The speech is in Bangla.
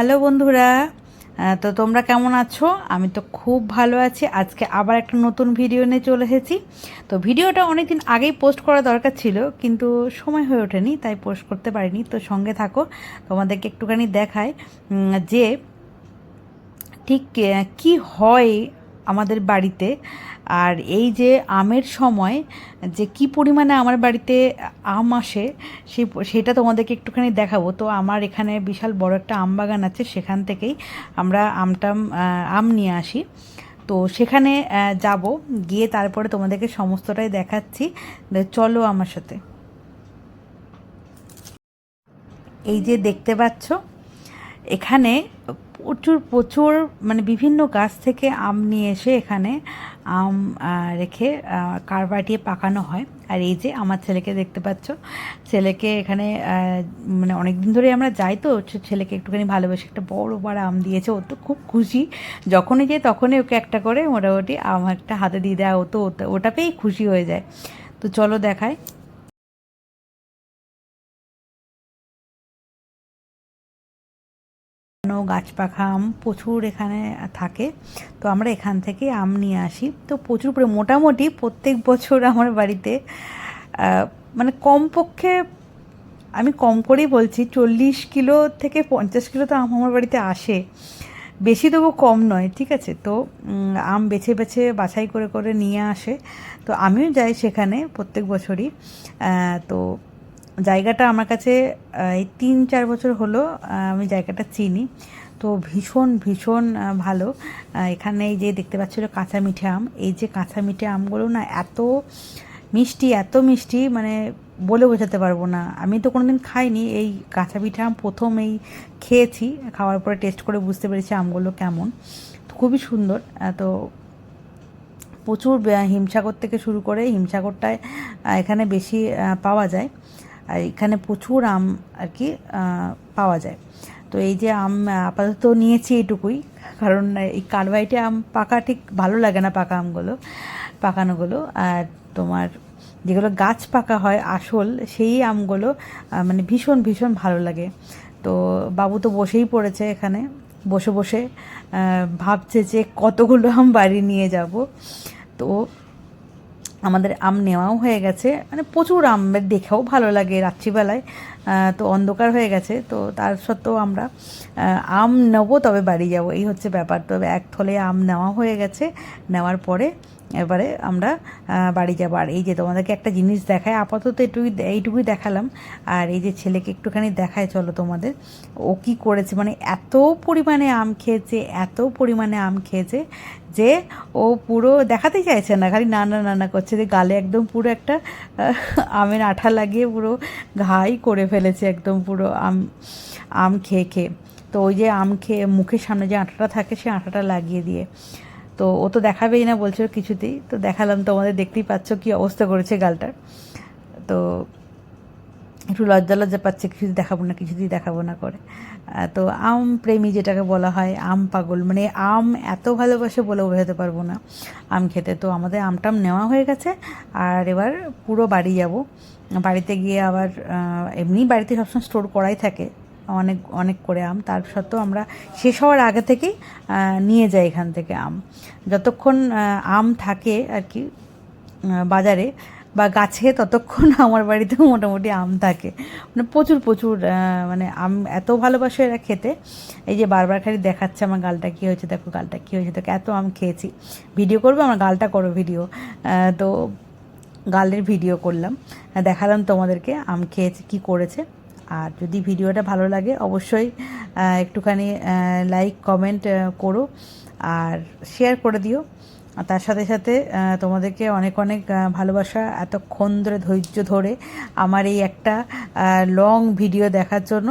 হ্যালো বন্ধুরা তো তোমরা কেমন আছো? আমি তো খুব ভালো আছি। আজকে আবার একটা নতুন ভিডিও নিয়ে চলে এসেছি। তো ভিডিওটা অনেকদিন আগেই পোস্ট করা দরকার ছিল, কিন্তু সময় হয়ে ওঠেনি, তাই পোস্ট করতে পারিনি। তো সঙ্গে থাকো, তোমাদেরকে একটুখানি দেখায় যে ঠিক কি হয় আমাদের বাড়িতে। আর এই যে আমের সময় যে কি পরিমাণে আমার বাড়িতে আম আসে সেই সেটা তোমাদেরকে একটুখানি দেখাবো। তো আমার এখানে বিশাল বড় একটা আম বাগান আছে, সেখান থেকেই আমরা আমটাম আম নিয়ে আসি। তো সেখানে যাব, গিয়ে তারপরে তোমাদেরকে সমস্তটাই দেখাচ্ছি। চলো আমার সাথে। এই যে দেখতে পাচ্ছ এখানে প্রচুর প্রচুর মানে বিভিন্ন গাছ থেকে আম নিয়ে এসে এখানে আম রেখে কারবাটিয়ে পাকানো হয়। আর এই যে আমার ছেলেকে দেখতে পাচ্ছ, ছেলেকে এখানে মানে অনেক দিন ধরে আমরা যাই তো ছেলেকে একটুখানি ভালোবেসে একটা বড় বড় আম দিয়েছে, ও তো খুব খুশি। যখনই যাই তখনই ওকে একটা করে মোটামুটি আম একটা হাতে দিয়ে দেয় ও তো ওটা পেয়েই খুশি হয়ে যায়। তো চলো দেখায় নো গাছ পাখা আম প্রচুর এখানে থাকে। তো আমরা এখান থেকে আম নিয়ে আসি। তো প্রচুর মোটামুটি প্রত্যেক বছর আমার বাড়িতে মানে কমপক্ষে, আমি কম করেই বলছি, চল্লিশ কিলো থেকে পঞ্চাশ কিলো তো আম আমার বাড়িতে আসে। বেশি তবু কম নয়, ঠিক আছে? তো আম বেছে বেছে বাছাই করে করে নিয়ে আসে। তো আমিও যাই সেখানে প্রত্যেক বছরই। তো জায়গাটা আমার কাছে এই তিন চার বছর হলো আমি জায়গাটা চিনি। তো ভীষণ ভীষণ ভালো। এখানে এই যে দেখতে পাচ্ছিল কাঁচা মিঠে আম। এই যে কাঁচা মিঠে আমগুলো না এত মিষ্টি এত মিষ্টি মানে বলে বোঝাতে পারব না। আমি তো কোনো দিন খাইনি, এই কাঁচা মিঠে আম প্রথম এই খেয়েছি। খাওয়ার পরে টেস্ট করে বুঝতে পেরেছি আমগুলো কেমন। তো খুবই সুন্দর। তো প্রচুর হিমসাগর থেকে শুরু করে হিমসাগরটায় এখানে বেশি পাওয়া যায়। আর এখানে প্রচুর আম আর কি পাওয়া যায়। তো এই যে আম আপাতত নিয়েছি এইটুকুই কারণ এই কারবাইটে আম পাকা ঠিক ভালো লাগে না পাকা আমগুলো, পাকানোগুলো। আর তোমার যেগুলো গাছ পাকা হয় আসল, সেই আমগুলো মানে ভীষণ ভীষণ ভালো লাগে। তো বাবু তো বসেই পড়েছে এখানে, বসে বসে ভাবছে যে কতগুলো আম বাড়ি নিয়ে যাব। তো আমাদের আম নেওয়াও হয়ে গেছে। মানে প্রচুর আম দেখেও ভালো লাগে রাত্রিবেলায়। তো অন্ধকার হয়ে গেছে, তো তার সত্ত্বেও আমরা আম নেব তবে বাড়ি যাব, এই হচ্ছে ব্যাপার। তবে এক থলে আম নেওয়া হয়ে গেছে, নেওয়ার পরে এবারে আমরা বাড়ি যাব। আর এই যে তোমাদেরকে একটা জিনিস দেখায়, আপাতত এটুকুই এইটুকুই দেখালাম। আর এই যে ছেলেকে একটুখানি দেখায়, চলো তোমাদের, ও কি করেছে? মানে এত পরিমাণে আম খেয়েছে, এত পরিমাণে আম খেয়েছে যে ও পুরো দেখাতে চাইছে না, খালি নানা নানা করছে যে গালে একদম পুরো একটা আমের আঠা লাগিয়ে পুরো ঘাই করে ফেলেছে একদম পুরো আম আম খেয়ে খেয়ে। তো ওই যে আম খেয়ে মুখের সামনে যে আঠাটা থাকে সে আঠাটা লাগিয়ে দিয়ে। তো ও তো দেখাবেই না বলছিল কিছুতেই। তো দেখালাম, তোমাদের দেখতেই পাচ্ছ কি অবস্থা করেছে গালটার। তো একটু লজ্জা লজ্জা পাচ্ছে কিছু দেখাবো না, কিছুতেই দেখাবো না করে। তো আম প্রেমী যেটাকে বলা হয়, আম পাগল মানে আম এত ভালোবাসে বলে বোঝাতে পারব না আম খেতে। তো আমাদের আমটাম নেওয়া হয়ে গেছে, আর এবার পুরো বাড়ি যাব। বাড়িতে গিয়ে আবার এমনি বাড়িতে সবসময় স্টোর করাই থাকে, অনেক অনেক করে আম। তার সত্ত্বেও আমরা শেষ হওয়ার আগে থেকেই নিয়ে যাই এখান থেকে আম। যতক্ষণ আম থাকে আর কি বাজারে বা গাছে ততক্ষণ আমার বাড়িতে মোটামুটি আম থাকে। মানে প্রচুর প্রচুর মানে আম এত ভালোবাসে এরা খেতে। এই যে বারবার খালি দেখাচ্ছে আমার গালটা কী হয়েছে, দেখো গালটা কী হয়েছে দেখো এত আম খেয়েছি। ভিডিও করব, আমার গালটা করো ভিডিও। তো গালের ভিডিও করলাম। দেখালাম তোমাদেরকে আম খেয়েছে, কী করেছে। আর যদি ভিডিওটা ভালো লাগে, অবশ্যই একটুখানি লাইক কমেন্ট করো। আর শেয়ার করে দিও। আর তার সাথে সাথে তোমাদেরকে অনেক অনেক ভালোবাসা, এতক্ষণ ধরে, ধৈর্য ধরে আমার এই একটা লং ভিডিও দেখার জন্য।